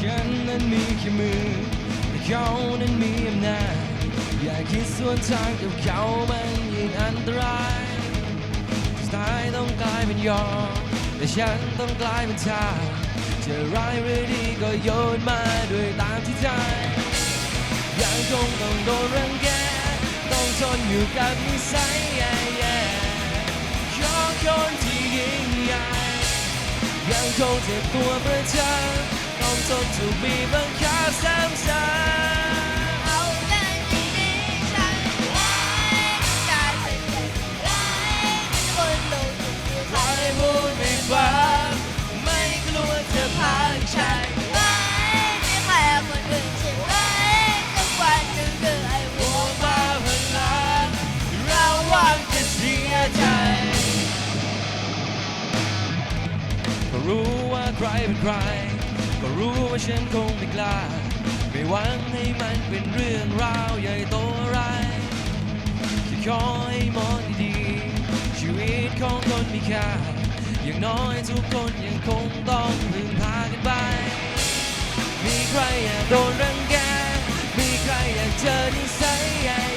ฉันนั้นมีแค่มือแต่เขานั้นมีอำนาจอย่าคิดสวนทางกับเขามันยิ่งอันตรายสไตล์ต้องกลายเป็นยอมแต่ฉันต้องกลายเป็นทาจะร้ายหรือดีก็โยนมาด้วยตามที่ใจยังคงต้องโดนรังแกต้องทนอยู่กับนิสัยแย่ๆขอคนที่ยิ่งใหญ่ยังคงเจ็บตัวประจำ ต้องทนถูกบีบบังคับซ้ำเอาแต่ที่ดีฉันไว้กลายเป็นคนร้ายคนโลกที่ๆใครพูดไม่ฟังไม่กลัวจะผ่านใจไว้ไม่แค่คนอื่นใช่ไหมสักวันหนึ่งเธอไอ้หัหัวมาพลังเราวังจะเสียใจรู้ว่าใครเป็นใคร ก็รู้ว่าฉันคงไม่กล้า ไม่หวังให้มันเป็นเรื่องราวใหญ่โตอะไรแค่ขอให้มองดีๆชีวิตของคนมีค่า อย่างน้อยทุกคนยังคงต้องพึ่งพากันไป มีใครอยากโดนรังแก มีใครอยากเจอนิสัยแย่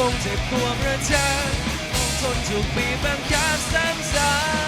คงเจ็บตัวประจำต้องทนถูกบีบบังคับซ้ำ